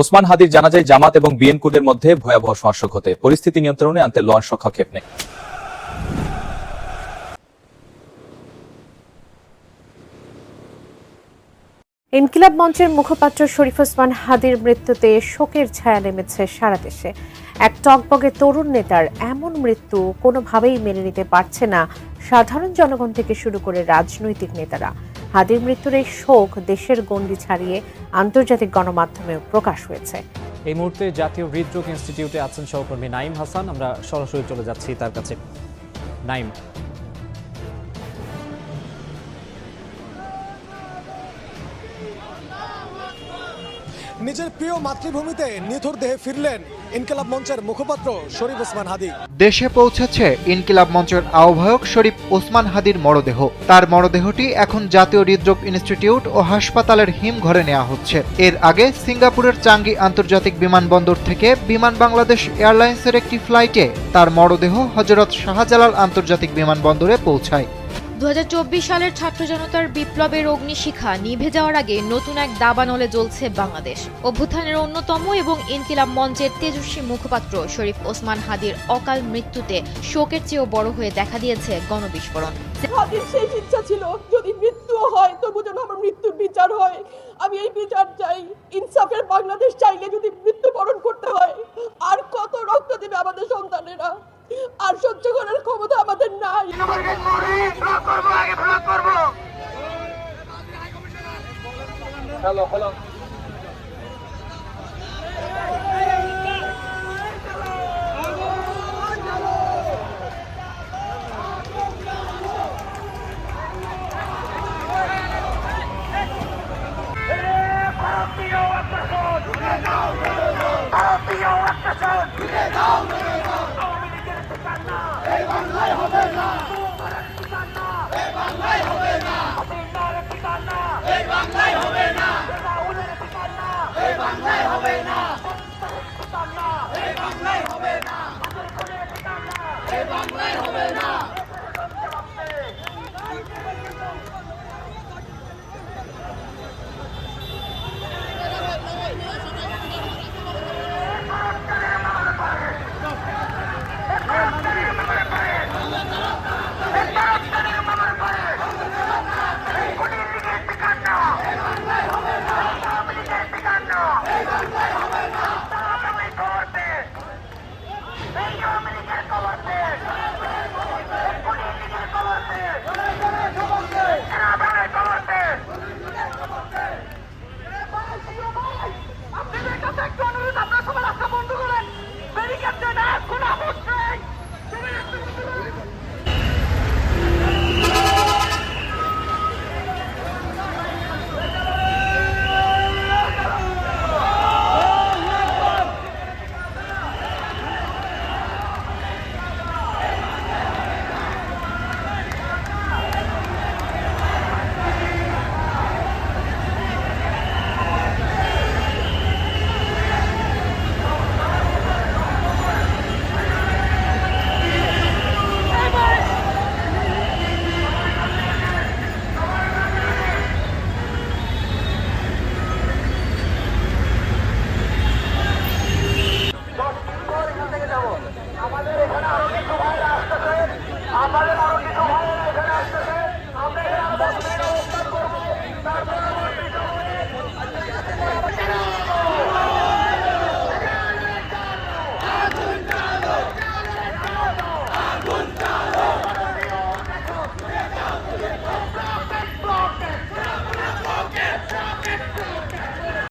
ওসমান হাদির জানাজায় জামাত এবং বিএনকুদের মধ্যে ভয়াবহ সংঘর্ষ ঘটে পরিস্থিতি নিয়ন্ত্রণে আনতে লঞ্চ হস্তক্ষেপ নেই। ইনকিলাব মঞ্চের মুখপাত্র শরীফ ওসমান হাদির মৃত্যুতে শোকের ছায়া নেমেছে সারা দেশে। এক টকবগে তরুণ নেতার এমন মৃত্যু কোনোভাবেই মেনে নিতে পারছে না সাধারণ জনগণ থেকে শুরু করে রাজনৈতিক নেতারা। হাদির মৃত্যুর এই শোক দেশের গণ্ডি ছাড়িয়ে আন্তর্জাতিক গণমাধ্যমেও প্রকাশ হয়েছে। এই মুহূর্তে জাতীয় হৃদরোগ ইনস্টিটিউটে আছেন সহকর্মী নাইম হাসান। আমরা সরাসরি চলে যাচ্ছি তার কাছে। নাইম। নিজের প্রিয় মাতৃভূমিতে নিথর দেহে ফিরলেন ইনকেলাব মঞ্চের মুখপাত্র শরীফ ওসমান হাদি। দেশে পৌঁছেছে ইনকিলাব মঞ্চের আহ্বায়ক শরীফ ওসমান হাদির মরদেহ। তার মরদেহটি এখন জাতীয় হৃদরোগ ইনস্টিটিউট ও হাসপাতালের হিমঘরে নেওয়া হচ্ছে। এর আগে সিঙ্গাপুরের চাঙ্গি আন্তর্জাতিক বিমানবন্দর থেকে বিমান বাংলাদেশ এয়ারলাইন্সের একটি ফ্লাইটে তার মরদেহ হজরত শাহজালাল আন্তর্জাতিক বিমানবন্দরে পৌঁছায়। দুহাজার চব্বিশ সালের ছাত্র জনতার বিপ্লবের অগ্নিশিখা নিভে যাওয়ার আগে নতুন এক দাবানলে জ্বলছে বাংলাদেশ। অভ্যুত্থানের অন্যতম এবং ইনকিলাব মঞ্চের তেজস্বী মুখপাত্র শরীফ ওসমান হাদির অকাল মৃত্যুতে শোকের চেয়েও বড় হয়ে দেখা দিয়েছে গণবিস্ফোরণ। ইচ্ছা ছিল, যদি মৃত্যুও হয়, তবু যেন আমার মৃত্যুর বিচার হয়। আমি এই বিচার চাই, ইনসাফের বাংলাদেশ চাইলে যদি মৃত্যুবরণ করতে হয়। আর কত রক্ত দেবে আমাদের সন্তানেরা? আর সহ্য করার ক্ষমতা আমাদের নাই। Aparece